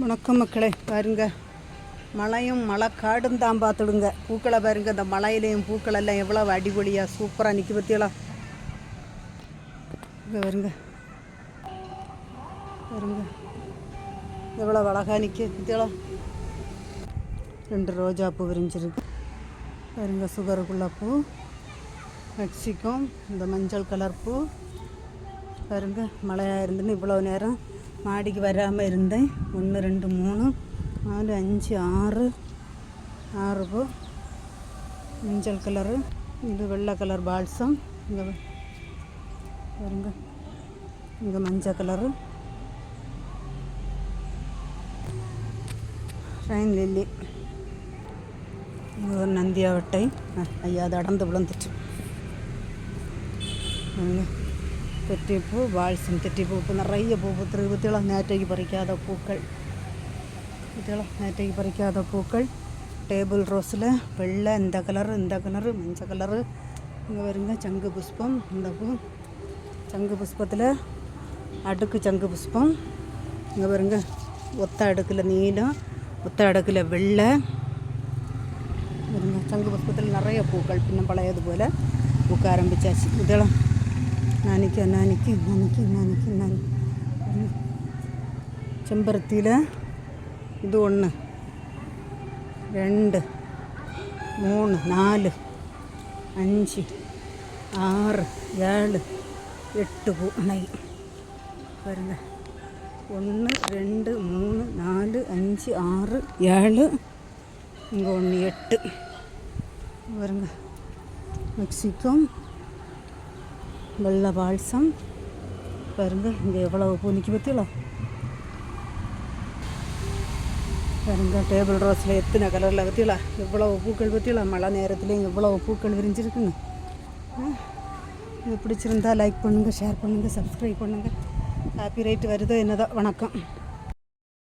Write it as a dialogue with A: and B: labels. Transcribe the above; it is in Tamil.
A: வணக்கம் மக்களே பாருங்க. மழையும் மழை காடும் தான் பார்த்துடுங்க பூக்களை பாருங்க இந்த மலையிலையும் பூக்கள் எல்லாம் எவ்வளோ அடிபொலியாக சூப்பராக நிற்க பற்றியலாம் இங்கே வருங்க வருங்க எவ்வளோ அழகாக நிற்க பற்றியலாம் ரெண்டு ரோஜா பூ விரிஞ்சிருக்கு. பாருங்க சுகருக்குள்ள பூ. மெக்சிகோ இந்த மஞ்சள் கலர் பூ. பாருங்க மழையாக இருந்துன்னு இவ்வளோ நேரம் மாடிக்கு வராமல் இருந்தேன். ஒன்று ரெண்டு மூணு நாலு அஞ்சு ஆறு. ஆறு பூ. மஞ்சள் கலரு. இது வெள்ளை கலர் பால்சம். இங்கே பாருங்க. இங்கே மஞ்சள் கலரு. Shine lily. இது ஒரு நந்தியாவட்டை. ஐயா அது அடர்ந்து விழுந்துச்சு. பாருங்க. തെറ്റിപ്പൂ ബാൾസം തെറ്റിപ്പൂപ്പ് നിറയെ പൂ തിളം നേറ്റയ്ക്ക് പറിക്കാതെ പൂക്കൾ തിളം നേറ്റയ്ക്ക് പറിക്കാതെ പൂക്കൾ ടേബിൾ റോസിൽ വെള്ള എന്താ കളറ് എന്താ കളറ് മഞ്ച കളറ് ഇങ്ങനെ വരുന്ന ചങ്ക് പുഷ്പം എന്താ പൂ ചങ്ക് പുഷ്പത്തിൽ അടുക്ക് ചങ്ക് പുഷ്പം ഇങ്ങനെ വരുന്ന ഒത്ത അടുക്കിൽ നീല ഒത്ത അടുക്കിൽ വെള്ള വരുന്ന ചങ്ക് പുഷ്പത്തിൽ നിറയെ പൂക്കൾ പിന്നെ പഴയതുപോലെ പൂക്കാരംഭിച്ച ഇതളം ஆரம்பிச்சாச்சு இதெல்லாம் நாளைக்கு நாளைக்கு நாளைக்கு செம்பருத்தியில் இது ஒன்று ரெண்டு மூணு நாலு அஞ்சு ஆறு ஏழு எட்டு பூ நை பாருங்க. ஒன்று ரெண்டு மூணு நாலு அஞ்சு ஆறு ஏழு இங்கே ஒன்று எட்டு. பாருங்க. மெக்சிகோ வெள்ளை பால்சம் பாருங்க இங்கே எவ்வளவு பூ நிற்கி பற்றியலாம் பாருங்க டேபிள் ரோஸில் எத்தனை கலரில் பற்றியலாம் எவ்வளவு பூக்கள் பற்றியலாம் மழை நேரத்துலேயும் எவ்வளவு பூக்கள் விரிஞ்சிருக்குங்க இது பிடிச்சிருந்தா லைக் பண்ணுங்கள் ஷேர் பண்ணுங்கள் சப்ஸ்கிரைப் பண்ணுங்கள் காப்பி ரைட் வருதோ என்னதோ வணக்கம்